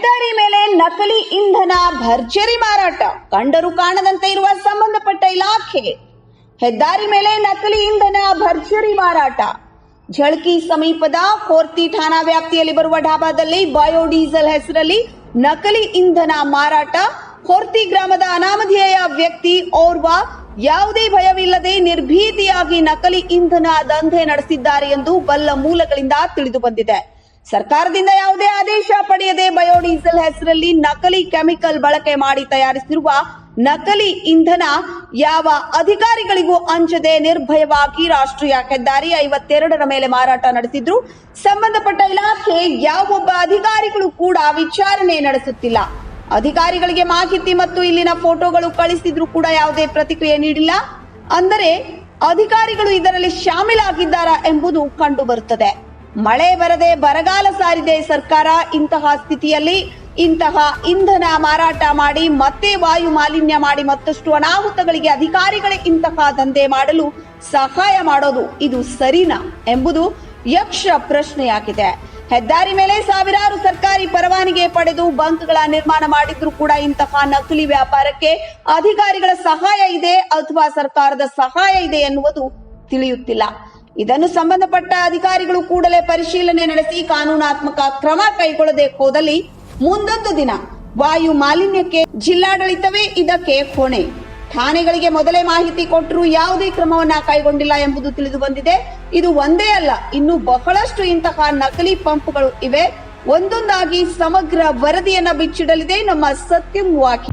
ನಕಲಿ ಇಂಧನ ಭರ್ಜರಿ ಮಾರಾಟ. ಕಂಡರು ಕಾಣದಂತೆ ಇರುವ ಸಂಬಂಧಪಟ್ಟ ಇಲಾಖೆ. ಹೆದ್ದಾರಿ ಮೇಲೆ ನಕಲಿ ಇಂಧನ ಭರ್ಜರಿ ಮಾರಾಟ. ಝಳಕಿ ಸಮೀಪದ ಕೋರ್ತಿ ಠಾಣಾ ವ್ಯಾಪ್ತಿಯಲ್ಲಿ ಬರುವ ಢಾಬಾದಲ್ಲಿ ಬಯೋಡೀಸೆಲ್ ಹೆಸರಲ್ಲಿ ನಕಲಿ ಇಂಧನ ಮಾರಾಟ. ಕೋರ್ತಿ ಗ್ರಾಮದ ಅನಾಮಧೇಯ ವ್ಯಕ್ತಿ ಓರ್ವ ಯಾವುದೇ ಭಯವಿಲ್ಲದೆ ನಿರ್ಭೀತಿಯಾಗಿ ನಕಲಿ ಇಂಧನ ದಂಧೆ ನಡೆಸಿದ್ದಾರೆ ಎಂದು ಬಲ್ಲ ಮೂಲಗಳಿಂದ ತಿಳಿದು ಬಂದಿದೆ. ಸರ್ಕಾರದಿಂದ ಯಾವುದೇ ಆದೇಶ ಪಡೆಯದೆ ಬಯೋಡೀಸೆಲ್ ಹೆಸರಲ್ಲಿ ನಕಲಿ ಕೆಮಿಕಲ್ ಬಳಕೆ ಮಾಡಿ ತಯಾರಿಸಿರುವ ನಕಲಿ ಇಂಧನ ಯಾವ ಅಧಿಕಾರಿಗಳಿಗೂ ಅಂಚದೆ ನಿರ್ಭಯವಾಗಿ ರಾಷ್ಟ್ರೀಯ ಹೆದ್ದಾರಿ ಐವತ್ತೆರಡರ ಮೇಲೆ ಮಾರಾಟ ನಡೆಸಿದ್ರು. ಸಂಬಂಧಪಟ್ಟ ಇಲಾಖೆ ಯಾವೊಬ್ಬ ಅಧಿಕಾರಿಗಳು ಕೂಡ ವಿಚಾರಣೆ ನಡೆಸುತ್ತಿಲ್ಲ. ಅಧಿಕಾರಿಗಳಿಗೆ ಮಾಹಿತಿ ಮತ್ತು ಇಲ್ಲಿನ ಫೋಟೋಗಳು ಕಳಿಸಿದ್ರು ಕೂಡ ಯಾವುದೇ ಪ್ರತಿಕ್ರಿಯೆ ನೀಡಿಲ್ಲ. ಅಂದರೆ ಅಧಿಕಾರಿಗಳು ಇದರಲ್ಲಿ ಶಾಮೀಲಾಗಿದ್ದಾರಾ ಎಂಬುದು ಕಂಡು ಬರುತ್ತದೆ ಮಳೆ ಬರದೆ ಬರಗಾಲ ಸಾರಿದೆ ಸರ್ಕಾರ ಇಂತಹ ಸ್ಥಿತಿಯಲ್ಲಿ. ಇಂತಹ ಇಂಧನ ಮಾರಾಟ ಮಾಡಿ ಮತ್ತೆ ವಾಯು ಮಾಲಿನ್ಯ ಮಾಡಿ ಮತ್ತಷ್ಟು ಅನಾಹುತಗಳಿಗೆ ಅಧಿಕಾರಿಗಳೇ ಇಂತಹ ದಂಧೆ ಮಾಡಲು ಸಹಾಯ ಮಾಡೋದು ಇದು ಸರಿನಾ ಎಂಬುದು ಯಕ್ಷ ಪ್ರಶ್ನೆಯಾಗಿದೆ. ಹೆದ್ದಾರಿ ಮೇಲೆ ಸಾವಿರಾರು ಸರ್ಕಾರಿ ಪರವಾನಿಗೆ ಪಡೆದು ಬಂಕ್ಗಳ ನಿರ್ಮಾಣ ಮಾಡಿದ್ರು ಕೂಡ ಇಂತಹ ನಕಲಿ ವ್ಯಾಪಾರಕ್ಕೆ ಅಧಿಕಾರಿಗಳ ಸಹಾಯ ಇದೆ ಅಥವಾ ಸರ್ಕಾರದ ಸಹಾಯ ಇದೆ ಎನ್ನುವುದು ತಿಳಿಯುತ್ತಿಲ್ಲ. ಇದನ್ನು ಸಂಬಂಧಪಟ್ಟ ಅಧಿಕಾರಿಗಳು ಕೂಡಲೇ ಪರಿಶೀಲನೆ ನಡೆಸಿ ಕಾನೂನಾತ್ಮಕ ಕ್ರಮ ಕೈಗೊಳ್ಳದೆ ಹೋದಲ್ಲಿ ಮುಂದೊಂದು ದಿನ ವಾಯು ಮಾಲಿನ್ಯಕ್ಕೆ ಜಿಲ್ಲಾಡಳಿತವೇ ಇದಕ್ಕೆ ಹೊಣೆ. ಠಾಣೆಗಳಿಗೆ ಮೊದಲೇ ಮಾಹಿತಿ ಕೊಟ್ಟರೂ ಯಾವುದೇ ಕ್ರಮವನ್ನ ಕೈಗೊಂಡಿಲ್ಲ ಎಂಬುದು ತಿಳಿದು ಬಂದಿದೆ. ಇದು ಒಂದೇ ಅಲ್ಲ, ಇನ್ನು ಬಹಳಷ್ಟು ಇಂತಹ ನಕಲಿ ಪಂಪ್ಗಳು ಇವೆ. ಒಂದೊಂದಾಗಿ ಸಮಗ್ರ ವರದಿಯನ್ನ ಬಿಚ್ಚಿಡಲಿದೆ ನಮ್ಮ ಸತ್ಯಂ ವಾಕಿ.